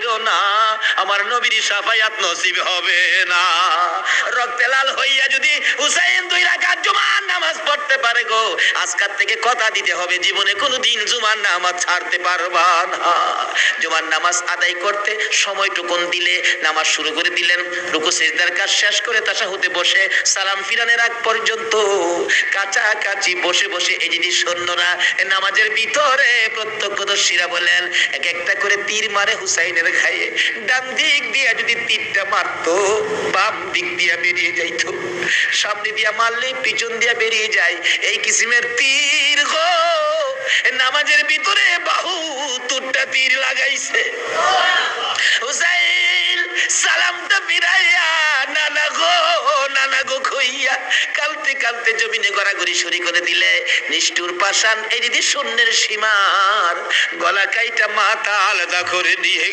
না, আমার নবীর সাফায়াত নসিব হবে না। রক্তে লাল হইয়া যদি হুসাইন দুই রাকাত জুমার নামাজ পড়তে পারে গো আজকাল থেকে কথা দিতে হবে, জীবনে কোনোদিন জুমার নামাজ ছাড়তে পারবা না। জুমার নামাজ আদায় করতে সময়টুকুন দিলে নামাজ শুরু করে দিলেন, রুকু, সেজদার কাজ শেষ করে তাসাহুতে বসে সালাম ফিরানের আগ পর্যন্ত। কাছাকাছি বসে বসে এই জিনিস সৈন্যরা নামাজের ভিতরে প্রত্যক্ষদর্শীরা বলেন, এক একটা করে তীর মারে হুসাইনের খায়ে ডান দিক দিয়া যদি তীরটা মারতো, বাম দিক দিয়া বেরিয়ে যাইতো। সামনে দিয়া মারলে, পিছন দিয়া বেরিয়ে যায়। এই কিসিমের তীর গো! নামাজের ভিতরে বাহু তুরটা তীর লাগাইছে। হুসাইন, সালামটা নানা গো কালতে কালতে জমিনে গড়াগড়ি শুরু করে দিলে, নিষ্ঠুর পাশান এই দিদি শূন্যের সীমার গলা কাইটা মাথা আলাদা করে নিয়ে